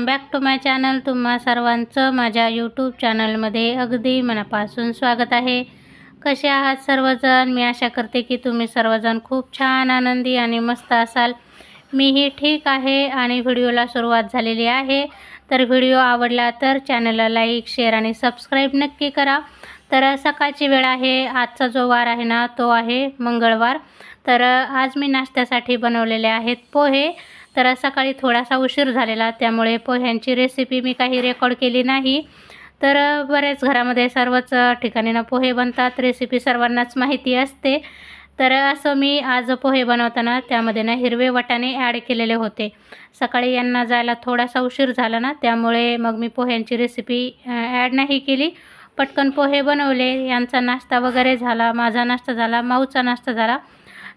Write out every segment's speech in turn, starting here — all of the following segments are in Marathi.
Welcome back to my channel तुम्हा सर्वांचं माझ्या यूट्यूब चॅनलमध्ये अगदी मनापासून स्वागत आहे. कसे आहात सर्वजण? मी आशा करते की तुम्ही सर्वजण खूप छान आनंदी आणि मस्त असाल. मीही ठीक आहे आणि व्हिडिओला सुरुवात झालेली आहे. तर व्हिडिओ आवडला तर चॅनलला लाईक शेअर आणि सबस्क्राईब नक्की करा. तर सकाळची वेळ आहे. आजचा जो वार आहे ना तो आहे मंगळवार. तर आज मी नाश्त्यासाठी बनवलेले आहेत पोहे. तर सकाळी थोडासा उशीर झालेला त्यामुळे पोह्यांची रेसिपी मी काही रेकॉर्ड केली नाही. तर बरेच घरामध्ये सर्वच ठिकाणी ना पोहे बनतात. रेसिपी सर्वांनाच माहिती असते. तर असं मी आज पोहे बनवताना त्यामध्ये ना हिरवे वटाणे ॲड केलेले होते. सकाळी यांना जायला थोडासा उशीर झाला ना त्यामुळे मग मी पोह्यांची रेसिपी ॲड नाही केली. पटकन पोहे बनवले. यांचा नाश्ता वगैरे झाला माझा नाश्ता झाला माऊचा नाश्ता झाला.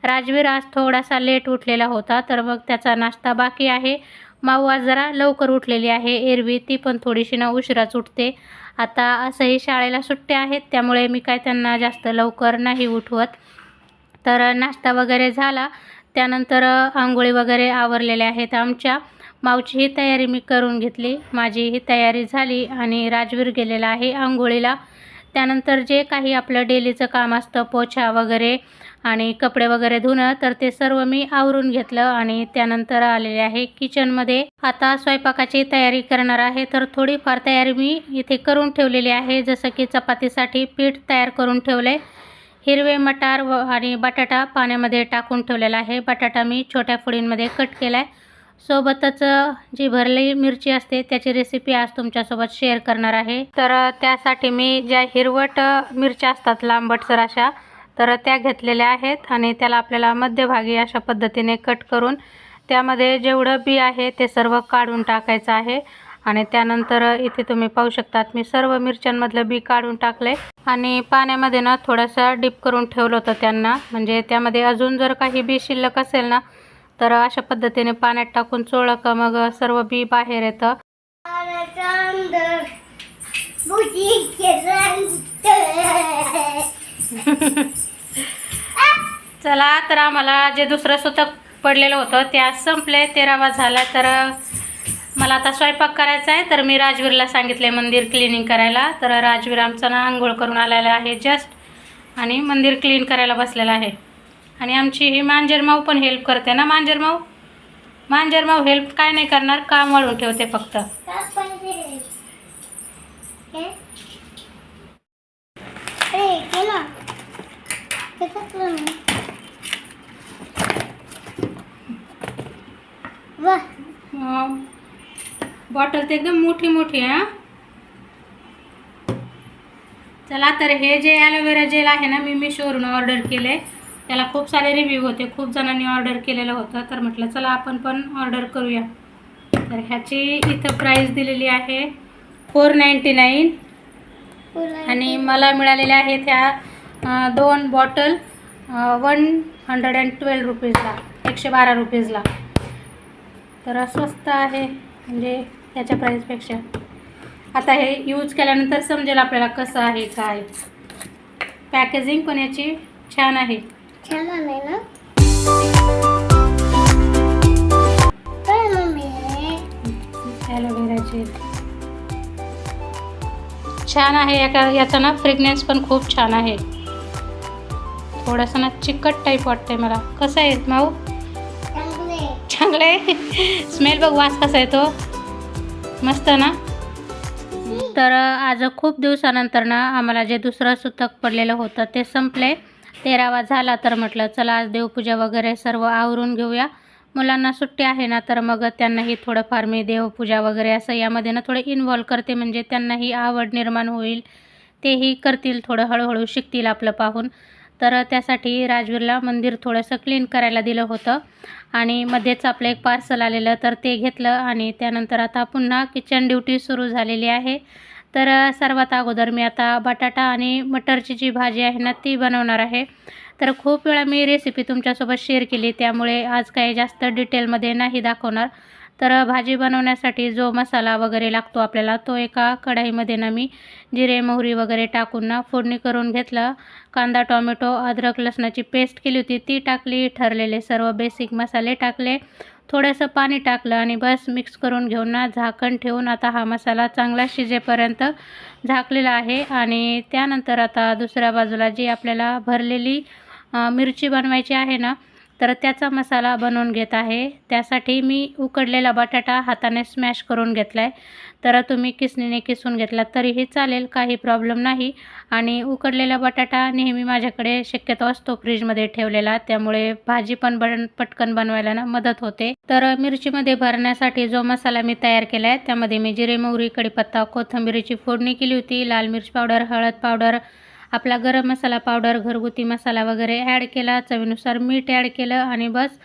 राजवीर आज थोडासा लेट उठलेला होता तर मग त्याचा नाश्ता बाकी आहे. माऊ आज जरा लवकर उठलेली आहे. एरवी ती पण थोडीशी ना उशिराच उठते. आता असंही शाळेला सुट्ट्या आहेत त्यामुळे मी काय त्यांना जास्त लवकर नाही उठवत. तर नाश्ता वगैरे झाला. त्यानंतर आंघोळी वगैरे आवरलेल्या आहेत आमच्या. मावची ही तयारी मी करून घेतली. माझी ही तयारी झाली आणि राजवीर गेलेला आहे आंघोळीला. त्यानंतर जे काही आपलं डेलीचं काम असतं पोछा वगैरे आणि कपडे वगैरे धुणं तर ते सर्व मी आवरून घेतलं आणि त्यानंतर आलेले आहे किचनमध्ये. आता स्वयंपाकाची तयारी करणार आहे तर थोडीफार तयारी मी इथे करून ठेवलेली आहे जसं की चपातीसाठी पीठ तयार करून ठेवलं आहे हिरवे मटार व आणि बटाटा पाण्यामध्ये टाकून ठेवलेला आहे. बटाटा मी छोट्या फुडींमध्ये कट केला आहे सोबतच जी भरलेली मिरची असते त्याची रेसिपी आज तुमच्यासोबत शेअर करणार आहे. तर त्यासाठी मी ज्या हिरवट मिरच्या असतात लांबटसर अशा तर त्या घेतलेल्या आहेत आणि त्याला आपल्याला मध्यभागी अशा पद्धतीने कट करून त्यामध्ये जेवढं बी आहे ते सर्व काढून टाकायचं आहे. आणि त्यानंतर इथे तुम्ही पाहू शकतात मी सर्व मिरच्यांमधलं बी काढून टाकले. आणि पाण्यामध्ये ना थोडंसं डीप करून ठेवलं होतं त्यांना. म्हणजे त्यामध्ये अजून जर काही बी शिल्लक असेल ना तर अशा पद्धतीने पाण्यात टाकून चोळलं का मग सर्व बी बाहेर येतं. चला तर आम्हाला जे दुसरं सुतक पडलेलं होतं ते आज संपले तेरावा झाला तर मला आता स्वयंपाक करायचा आहे तर मी राजवीरला सांगितले मंदिर क्लिनिंग करायला. तर राजवीर आमचा ना आंघोळ करून आलेला आहे जस्ट आणि मंदिर क्लीन करायला बसलेला आहे. आणि आमची ही मांजरमाऊ पण हेल्प करते ना मांजरमाऊ मांजरमाऊ हेल्प काय नाही करणार काम वाळून ठेवते फक्त. बॉटल तर एकदम मोठी मोठी आहे चला तर हे जे ॲलोवेरा जेल आहे ना मी मिशोवरून ऑर्डर केले. त्याला खूप सारे रिव्ह्यू होते. खूप जणांनी ऑर्डर केलेलं होतं. तर म्हटलं चला आपण पण ऑर्डर करूया. तर ह्याची इथं प्राईस दिलेली आहे फोर नाईंटी नाईन आणि मला मिळालेल्या आहेत ह्या दोन bottle one hundred and twelve रुपीजला एकशे बारा रुपीजला. तर स्वस्त आहे म्हणजे त्याच्या प्राईसपेक्षा आता हे यूज केल्यानंतर समजेल आपल्याला कसं आहे काय. पॅकेजिंग पण याची छान आहे. छान आहे ना? ॲलोवेराचे छान आहे याचा याचा ना फ्रेग्नेन्स पण खूप छान आहे. थोडंसं ना चिकट टाईप वाटतंय मला. कसं आहे माऊ? चांगले आहे स्मेल बघ वास कसा आहे तो मस्त ना? तर आज खूप दिवसानंतर ना आम्हाला जे दुसरं सुतक पडलेलं होतं ते संपले. तेरावा झाला तर म्हटलं चला आज देवपूजा वगैरे सर्व आवरून घेऊया. मुलांना सुट्टी आहे ना तर मग त्यांनाही थोडंफार मी देवपूजा वगैरे असं यामध्ये ना थोडं इन्व्हॉल्व करते. म्हणजे त्यांनाही आवड निर्माण होईल. तेही करतील थोडं हळूहळू शिकतील आपलं पाहून. तर त्यासाठी राजवीरला मंदिर थोडंसं क्लीन करायला दिलं होतं. आणि मध्येच आपलं एक पार्सल आलेलं तर ते घेतलं आणि त्यानंतर आता पुन्हा किचन ड्युटी सुरू झालेली आहे. तर सर्वात अगोदर मी आता बटाटा आणि मटरची जी भाजी आहे ना ती बनवणार आहे. तर खूप वेळा मी रेसिपी तुमच्यासोबत शेअर केली त्यामुळे आज काही जास्त डिटेलमध्ये नाही दाखवणार. तर भाजी बनवण्यासाठी जो मसाला वगैरे लागतो आपल्याला तो एका कढाईमध्ये ना मी जिरे मोहरी वगैरे टाकून ना फोडणी करून घेतलं. कांदा टोमॅटो अद्रक लसणाची पेस्ट केली होती ती टाकली ठरलेले सर्व बेसिक मसाले टाकले. थोडंसं पाणी टाकलं आणि बस मिक्स करून घेऊन ना झाकण ठेवून आता हा मसाला चांगला शिजेपर्यंत झाकलेला आहे. आणि त्यानंतर आता दुसऱ्या बाजूला जी आपल्याला भरलेली मिरची बनवायची आहे ना तर त्याचा मसाला बनवून घेत आहे. त्यासाठी मी उकडलेला बटाटा हाताने स्मॅश करून घेतला आहे तर तुम्ही किसणीने किसून घेतला तरीही चालेल काही प्रॉब्लेम नाही. आणि उकडलेला बटाटा नेहमी माझ्याकडे शक्यतो असतो फ्रीजमध्ये ठेवलेला. त्यामुळे भाजी पण बन पटकन बनवायला ना मदत होते. तर मिरचीमध्ये भरण्यासाठी जो मसाला मी तयार केला आहे त्यामध्ये मी जिरे मोहरी कढीपत्ता कोथिंबिरीची फोडणी केली होती. लाल मिरची पावडर हळद पावडर आपला गरम मसाला पावडर घरगुती मसाला वगैरे ॲड केला चवीनुसार मीठ ॲड केलं आणि बस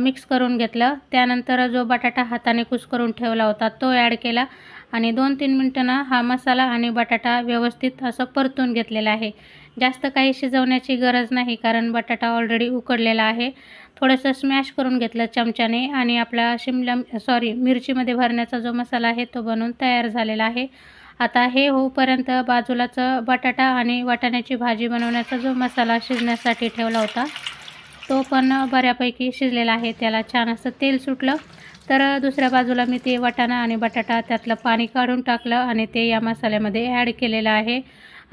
मिक्स करून घेतलं. त्यानंतर जो बटाटा हाताने कुस्करून ठेवला होता तो ॲड केला आणि दोन तीन मिनटांना हा मसाला आणि बटाटा व्यवस्थित असं परतून घेतलेला आहे. जास्त काही शिजवण्याची गरज नाही कारण बटाटा ऑलरेडी उकडलेला आहे. थोडंसं स्मॅश करून घेतलं चमच्याने आणि आपला शिमला सॉरी मिरचीमध्ये भरण्याचा जो मसाला आहे तो बनवून तयार झालेला आहे. आता हे होऊपर्यंत बाजूलाच बटाटा आणि वाटाण्याची भाजी बनवण्याचा जो मसाला शिजण्यासाठी ठेवला होता तो पण बऱ्यापैकी शिजलेला आहे. त्याला छान असं तेल सुटलं. तर दुसऱ्या बाजूला मी ते वाटाणा आणि बटाटा त्यातलं पाणी काढून टाकलं आणि ते या मसाल्यामध्ये ॲड केलेलं आहे.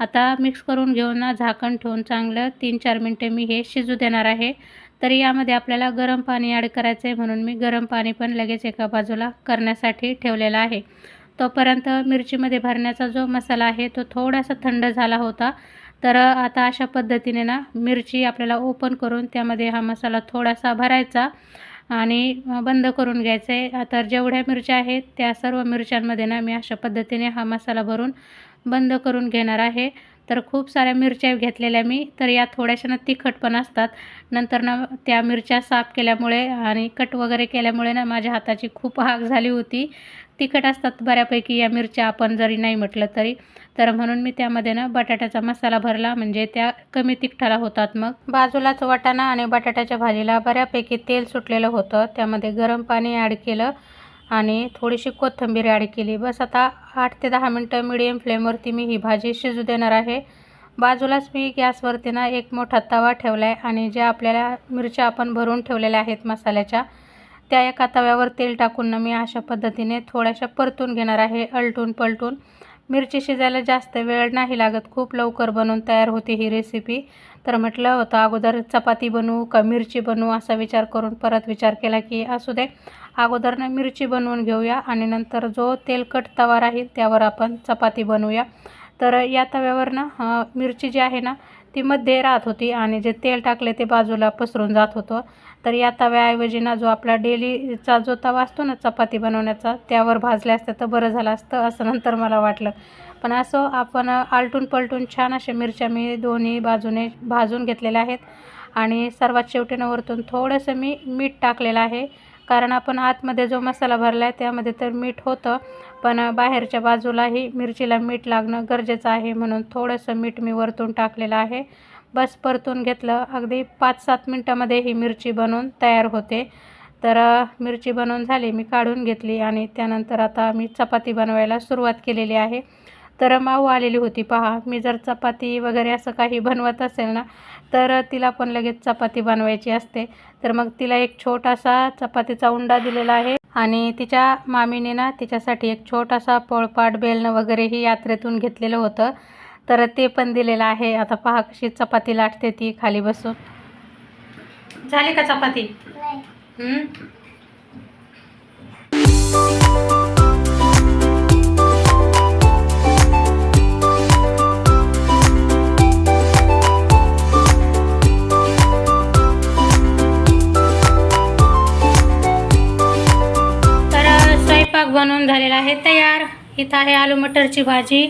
आता मिक्स करून घेऊन झाकण ठेवून चांगलं तीन चार मिनटे मी हे शिजू देणार आहे. तर यामध्ये आपल्याला गरम पाणी ॲड करायचं आहे म्हणून मी गरम पाणी पण लगेच एका बाजूला करण्यासाठी ठेवलेलं आहे. तोपर्यंत मिरचीमध्ये भरण्याचा जो मसाला आहे तो थोडासा थंड झाला होता. तर आता अशा पद्धतीने ना मिरची आपल्याला ओपन करून त्यामध्ये हा मसाला थोडासा भरायचा आणि बंद करून घ्यायचं. आहे तर जेवढ्या मिरच्या आहेत त्या सर्व मिरच्यांमध्ये ना मी अशा पद्धतीने हा मसाला भरून बंद करून घेणार आहे. तर खूप साऱ्या मिरच्या घेतलेल्या मी तर या थोड्याशा ना तिखट पण असतात. नंतर ना त्या मिरच्या साफ केल्यामुळे आणि कट वगैरे केल्यामुळे ना माझ्या हाताची खूप आग झाली होती. तिखट असतात बऱ्यापैकी या मिरच्या आपण जरी नाही म्हटलं तरी. तर म्हणून मी त्यामध्ये ना बटाट्याचा मसाला भरला म्हणजे त्या कमी तिखटाला होतात मग. बाजूलाच वाटाणा आणि बटाट्याच्या भाजीला बऱ्यापैकी तेल सुटलेलं होतं. त्यामध्ये गरम पाणी ॲड केलं आणि थोडीशी कोथिंबीर ॲड केली. बस आता आठ ते दहा मिनटं मिडियम फ्लेमवरती मी ही भाजी शिजू देणार आहे. बाजूलाच मी गॅसवरती ना एक मोठा तवा ठेवला आहे आणि ज्या आपल्याला मिरच्या आपण भरून ठेवलेल्या आहेत मसाल्याच्या त्या एका तव्यावर तेल टाकून ना मी अशा पद्धतीने थोड्याशा परतून घेणार आहे अलटून पलटून. मिरची शिजायला जास्त वेळ नाही लागत खूप लवकर बनवून तयार होते ही रेसिपी तर म्हटलं होतं अगोदर चपाती बनवू का मिरची बनवू? असा विचार करून परत विचार केला की असू दे अगोदर ना मिरची बनवून घेऊया आणि नंतर जो तेलकट तवा राहील त्यावर आपण चपाती बनवूया. तर या तव्यावर ना मिरची जी आहे ना ती मध्ये राहत होती आणि जे तेल टाकले ते बाजूला पसरून जात होतं. तर या तव्याऐवजी ना जो आपला डेलीचा जो तवा असतो ना चपाती बनवण्याचा त्यावर भाजले असतं तर बरं झालं असतं असं नंतर मला वाटलं. पण असं आपण आलटून पलटून छान अशा मिरच्या मी दोन्ही बाजूने भाजून घेतलेल्या आहेत. आणि सर्वात शेवटीनं वरतून थोडंसं मी मीठ टाकलेलं आहे. कारण आपण आतमध्ये जो मसाला भरला आहे त्यामध्ये तर मीठ होतं पण बाहेरच्या बाजूलाही मिरचीला मीठ लागणं गरजेचं आहे म्हणून थोडंसं मीठ मी वरतून टाकलेलं आहे. बस परतून घेतलं. अगदी पाच सात मिनटामध्ये ही मिरची बनवून तयार होते. तर मिरची बनवून झाली मी काढून घेतली आणि त्यानंतर आता मी चपाती बनवायला सुरुवात केलेली आहे. तर माऊ आलेली होती. पहा मी जर चपाती वगैरे असं काही बनवत असेल ना तर तिला पण लगेच चपाती बनवायची असते. तर मग तिला एक छोटासा चपातीचा उंडा दिलेला आहे. आणि तिच्या मामीने ना तिच्यासाठी एक छोटासा पोळपाट बेलणं वगैरेही यात्रेतून घेतलेलं होतं. तर ते पण दिलेलं आहे. आता पहा कशी चपाती लाटते ती खाली बसून. झाली का चपाती? आहे तयार. इथं आहे आलू मटरची भाजी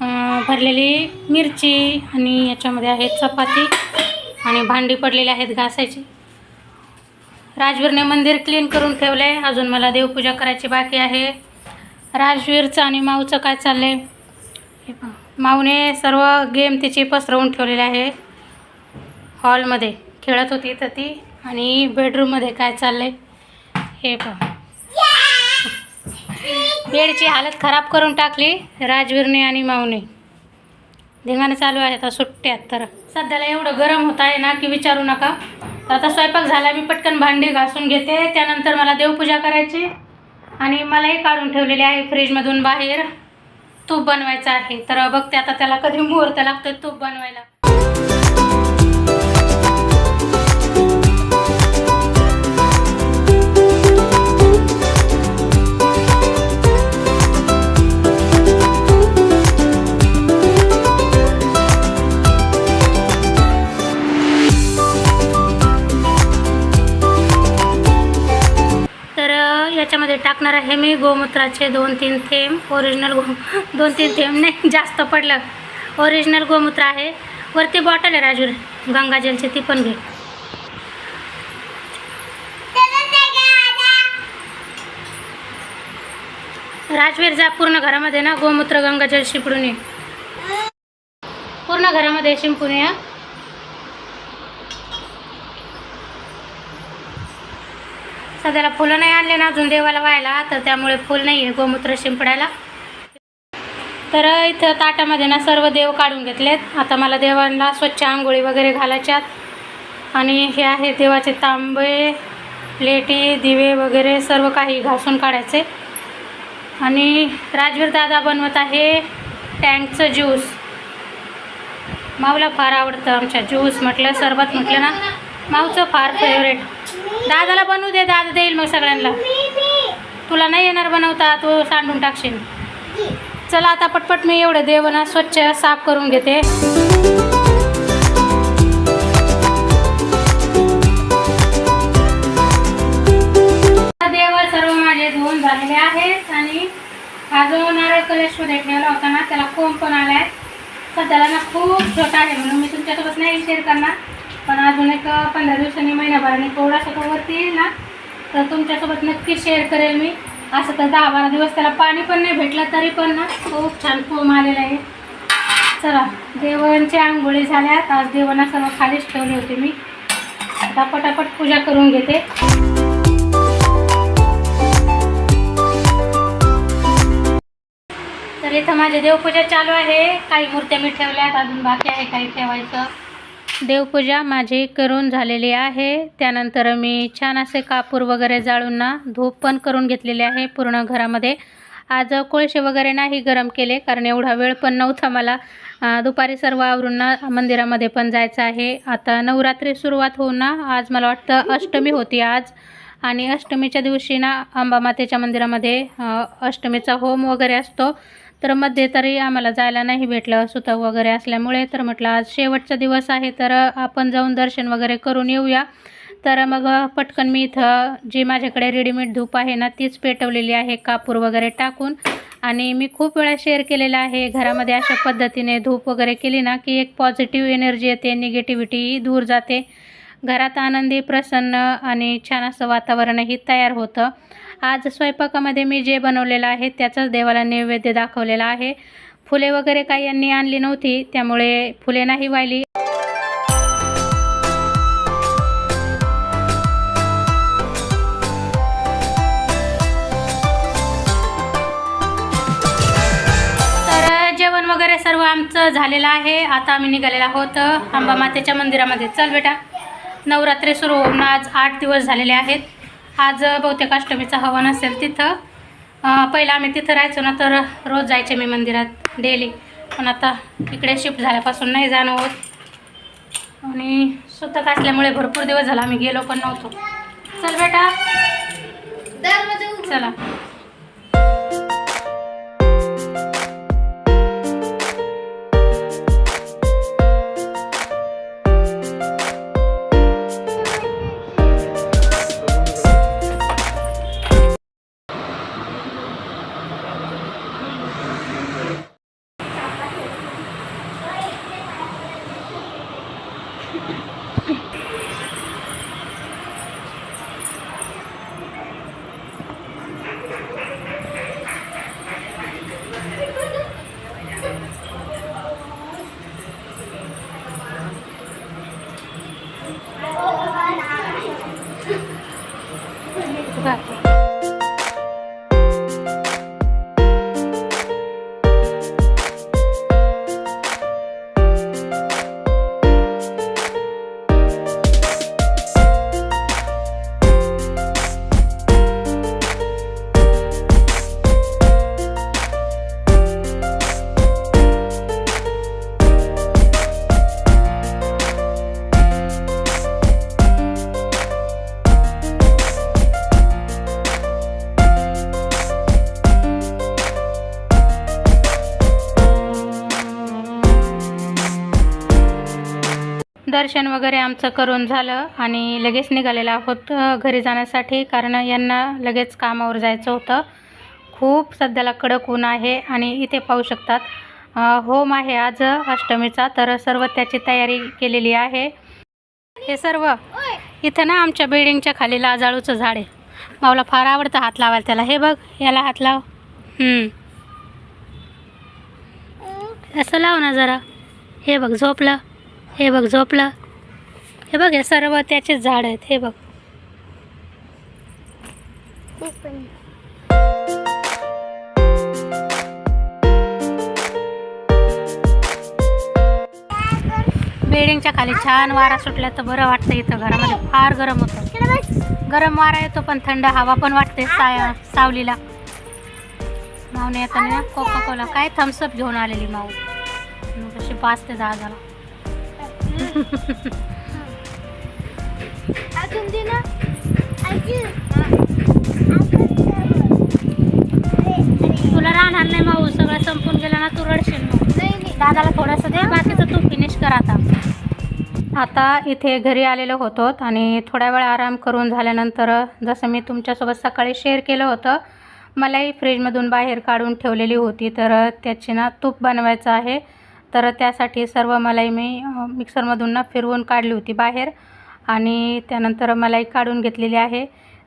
भरलेली मिरची आणि याच्यामध्ये आहे चपाती आणि भांडी पडलेली आहेत घासायची. राजवीरने मंदिर क्लीन करून ठेवलं आहे अजून मला देवपूजा करायची बाकी आहे. राजवीरचं आणि माऊचं काय चाललं आहे हे माऊने सर्व गेम तिची पसरवून ठेवलेले आहे. हॉलमध्ये खेळत होती तर ती. आणि बेडरूममध्ये काय चाललं आहे हे पण बेडची हालत खराब करून टाकली राजवीरने आणि माऊने. धिंगाणं चालू आहे आता सुट्ट्यात तर. सध्याला एवढं गरम होत आहे ना की विचारू नका. तर आता स्वयंपाक झाला मी पटकन भांडी घासून घेते. त्यानंतर मला देवपूजा करायची आणि मलाही काढून ठेवलेली आहे फ्रीजमधून बाहेर. तूप बनवायचं आहे. तर बघते आता त्याला कधी मुहूर्त लागतं तूप बनवायला. मी गोमूत्राचे दोन तीन थेंब ओरिजिनल गो दोन तीन थेंब नाही जास्त पडलं. ओरिजिनल गोमूत्र आहे. वरती बॉटल आहे राजूर. गंगाजलची ती पण घे. राजवीर जा पूर्ण घरामध्ये ना गोमूत्र गंगाजल शिंपडून ये. पूर्ण घरामध्ये शिंपून या. सध्याला फुलं नाही आणले ना अजून देवाला व्हायला तर त्यामुळे फुल नाही आहे गोमूत्र शिंपडायला. तर इथं ताटामध्ये ना सर्व देव काढून घेतलेत. आता मला देवांना स्वच्छ आंघोळी वगैरे घालायच्यात आणि हे आहे देवाचे तांबे प्लेटी दिवे वगैरे सर्व काही घासून काढायचे. आणि राजवीर दादा बनवत आहे टँकचं ज्यूस. माऊला फार आवडतं आमच्या ज्यूस म्हटलं सरबत म्हटलं ना. माऊचं फार फेवरेट दादाला बनवू दे दादा देईल मग सगळ्यांना. तुला नाही येणार बनवता तू सांडून टाकशील. चला आता पटपट मी एवढं देव ना स्वच्छ साफ करून घेते. देव सर्व माझे धुवून झालेले आहेत आणि हा जो नारळ कलेशमध्ये ठेवला होता ना त्याला कोंब पण आलाय. सध्याला ना खूप छोटा आहे म्हणून मी तुमच्यासोबत नाही शेअर करणार. पण अजून एक पंधरा दिवसांनी महिनाभराने थोडासा तो वरती येईल ना तर तुमच्यासोबत नक्की शेअर करेल मी. असं तर दहा बारा दिवस त्याला पाणी पण नाही भेटलं तरी पण ना खूप छान फोम आलेला आहे. चला देवांची आंघोळी झाल्यात. आज देवांना सर्व खालीच ठेवले होते मी. आता पटापट पूजा करून घेते. तर इथं माझी देवपूजा चालू आहे. काही मूर्त्या मी ठेवल्यात अजून बाकी आहे काही ठेवायचं. देवपूजा माझी करून झालेली आहे. त्यानंतर मी छान असे कापूर वगैरे जाळून ना धूप पण करून घेतलेले आहे पूर्ण घरामध्ये. आज कोळशे वगैरे नाही गरम केले कारण एवढा वेळ पण नव्हता मला. दुपारी सर्व आवरून ना मंदिरामध्ये पण जायचं आहे. आता नवरात्री सुरुवात होऊन ना आज मला वाटतं अष्टमी होती आज. आणि अष्टमीच्या दिवशी ना अंबामातेच्या मंदिरामध्ये अष्टमीचा होम वगैरे असतो. तर मध्ये तरी आम्हाला जायला नाही भेटलं. सुतक वगैरे असल्यामुळे तर म्हटलं आज शेवटचा दिवस आहे तर आपण जाऊन दर्शन वगैरे करून येऊया. तर मग पटकन मी इथं जी माझ्याकडे रेडीमेड धूप आहे ना तीच पेटवलेली आहे कापूर वगैरे टाकून. आणि मी खूप वेळा शेअर केलेला आहे घरामध्ये अशा पद्धतीने धूप वगैरे केली ना की एक पॉझिटिव्ह एनर्जी येते निगेटिव्हिटी दूर जाते. घरात आनंदी प्रसन्न आणि छान असं वातावरणही तयार होतं. आज स्वयंपाकामध्ये मी जे बनवलेलं आहे त्याचाच देवाला नैवेद्य दाखवलेला आहे. फुले वगैरे काही यांनी आणली नव्हती त्यामुळे फुले नाही वाहिली. तर जेवण वगैरे सर्व आमचं झालेलं आहे. आता आम्ही निघालेलं आहोत अंबा मातेच्या मंदिरामध्ये. चल बेटा. नवरात्री सुरू होऊन आज आठ दिवस झालेले आहेत. आज बहुतेक अष्टमीचा हवन असेल तिथं पहिलं आम्ही तिथं राहायचो ना तर रोज जायचे मी मंदिरात डेली पण आता इकडे शिफ्ट झाल्यापासून नाही जाणं होत आणि सुतक असल्यामुळे भरपूर दिवस झाला आम्ही गेलो पण नव्हतो. चल बेटा. चला. दर्शन वगैरे आमचं करून झालं आणि लगेच निघालेलं आहोत घरी जाण्यासाठी कारण यांना लगेच कामावर जायचं होतं. खूप सध्याला कडक ऊन आहे आणि इथे पाहू शकतात होम आहे आज अष्टमीचा तर सर्व त्याची तयारी केलेली आहे. हे सर्व इथं ना आमच्या बिल्डिंगच्या खाली लाजाळूचं झाड आहे. मावला फार आवडतं हात लावायला त्याला. हे बघ याला हात लाव. असं लाव ना जरा. हे बघ झोपलं. हे बघ झोपलं. हे बघ हे सर्व त्याचेच झाड आहेत हे बघ. बिल्डिंगच्या खाली छान वारा सुटला तर बरं वाटतं इथं घरामध्ये. फार गरम होतं. गरम वारा येतो पण थंड हवा पण वाटते साय सावलीला. माऊने येताना ना कोका कोला काय थम्सअप घेऊन आलेली माऊ कशी पाच ते दहा झाला अजून दे ना. अजून तुला राहणार नाही माऊ सगळं संपून गेलं ना तू रडशील मग. नाही नाही. दादाला थोडंसं दे बाकीचं तू फिनिश कर आता. आता इथे घरी आलेलो होतो आणि थोड्या वेळ आराम करून झाल्यानंतर जसं मी तुमच्यासोबत सकाळी शेअर केलं होतं मलाही फ्रीजमधून बाहेर काढून ठेवलेली होती तर त्याची ना तूप बनवायचं आहे. तर त्यासाठी सर्व मलाई मी मिक्सरमधून ना फिरवून काढली होती बाहेर. आणि त्यानंतर मलाई काढून घेतलेली आहे.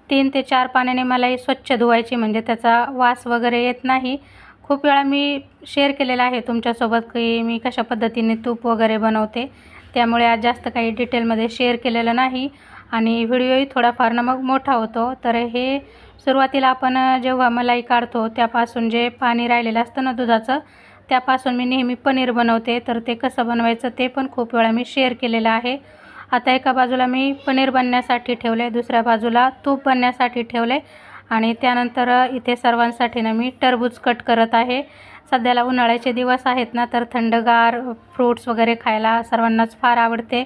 तीन ते चार पाण्याने मलाई स्वच्छ धुवायची म्हणजे त्याचा वास वगैरे येत नाही. खूप वेळा मी शेअर केलेला आहे तुमच्यासोबत की मी कशा पद्धतीने तूप वगैरे बनवते. त्यामुळे आज जास्त काही डिटेलमध्ये शेअर केलेलं नाही. आणि व्हिडिओही थोडाफार ना मग मोठा होतो. तर हे सुरुवातीला आपण जेव्हा मलाई काढतो त्यापासून जे पाणी राहिलेलं असतं ना दुधाचं त्यापासून मी नेहमी पनीर बनवते. तर ते कसं बनवायचं ते पण खूप वेळा मी शेअर केलेलं आहे. आता एका बाजूला मी पनीर बनण्यासाठी ठेवले दुसऱ्या बाजूला तूप बनण्यासाठी ठेवले आणि त्यानंतर इथे सर्वांसाठी ना मी टरबूज कट करत आहे. सध्याला उन्हाळ्याचे दिवस आहेत ना तर थंडगार फ्रूट्स वगैरे खायला सर्वांनाच फार आवडते.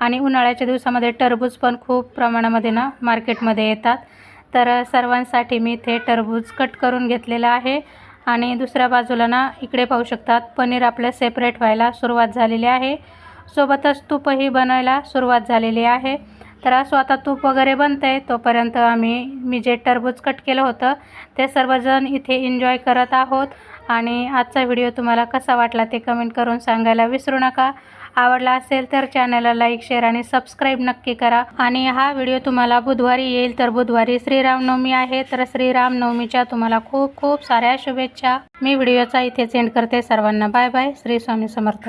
आणि उन्हाळ्याच्या दिवसामध्ये टरबूज पण खूप प्रमाणामध्ये ना मार्केटमध्ये येतात. तर सर्वांसाठी मी इथे टरबूज कट करून घेतलेलं आहे. आणि दुसऱ्या बाजूला ना इकडे पाहू शकतात. पनीर आपलं सेपरेट व्हायला सुरुवात झालेली आहे. सोबतच तूपही बनवायला सुरुवात झालेली आहे. तर असं आता तूप वगैरे बनतं आहे तोपर्यंत आम्ही मी जे टरबूज कट केलं होतं ते सर्वजण इथे एन्जॉय करत आहोत. आणि आजचा व्हिडिओ तुम्हाला कसा वाटला ते कमेंट करून सांगायला विसरू नका. आवडला असेल तर चॅनलला लाईक शेअर आणि सबस्क्राईब नक्की करा. आणि हा व्हिडिओ तुम्हाला बुधवारी येईल तर बुधवारी श्रीरामनवमी आहे तर श्रीरामनवमीच्या तुम्हाला खूप खूप साऱ्या शुभेच्छा. मी व्हिडिओचा इथे सेंड करते. सर्वांना बाय बाय श्री स्वामी समर्थ.